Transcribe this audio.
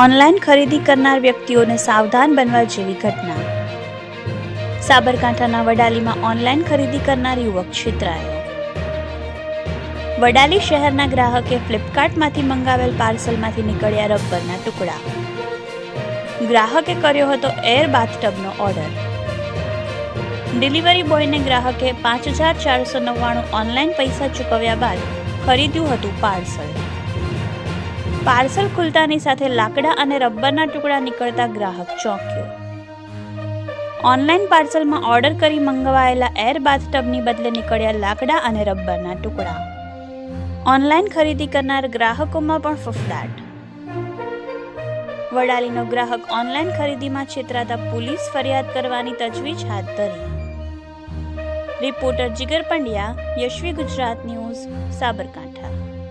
Online ખરીદી કરનાર વ્યક્તિઓને સાવધાન બનવા જેવી ઘટના. સાબરકાંઠાના વડાલીમાં ઓનલાઈન ખરીદી કરનાર યુવક છેતરાયો વડાલી શહેરના ગ્રાહકે ફ્લિપકાર્ટમાંથી મંગાવેલ પાર્સલમાંથી નીકળ્યા રબરના ટુકડા. ગ્રાહકે કર્યો હતો એર બાથટબનો ઓર્ડર. ડિલિવરી બોયને ગ્રાહકે પાંચ હજાર ચારસો નવ્વાણું ઓનલાઈન પૈસા ચૂકવ્યા બાદ ખરીદ્યું હતું પાર્સલ. પાર્સલ ખુલતાની સાથે લાકડા અને રબરના ટુકડા નીકળતા ગ્રાહક ચોંક્યો. ઓનલાઈન પાર્સલમાં ઓર્ડર કરી મંગવાયેલા એર બાથટબની બદલે નીકળ્યા લાકડા અને રબરના ટુકડા. ઓનલાઈન ખરીદી કરનાર ગ્રાહકોમાં પણ ફફડાટ. વડાલીનો ગ્રાહક ઓનલાઈન ખરીદીમાં છેતરાતા પોલીસ ફરિયાદ કરવાની તજવીજ હાથ ધરી. Reporter Jigar Pandya, Yashvi Gujarat news, Sabarkantha.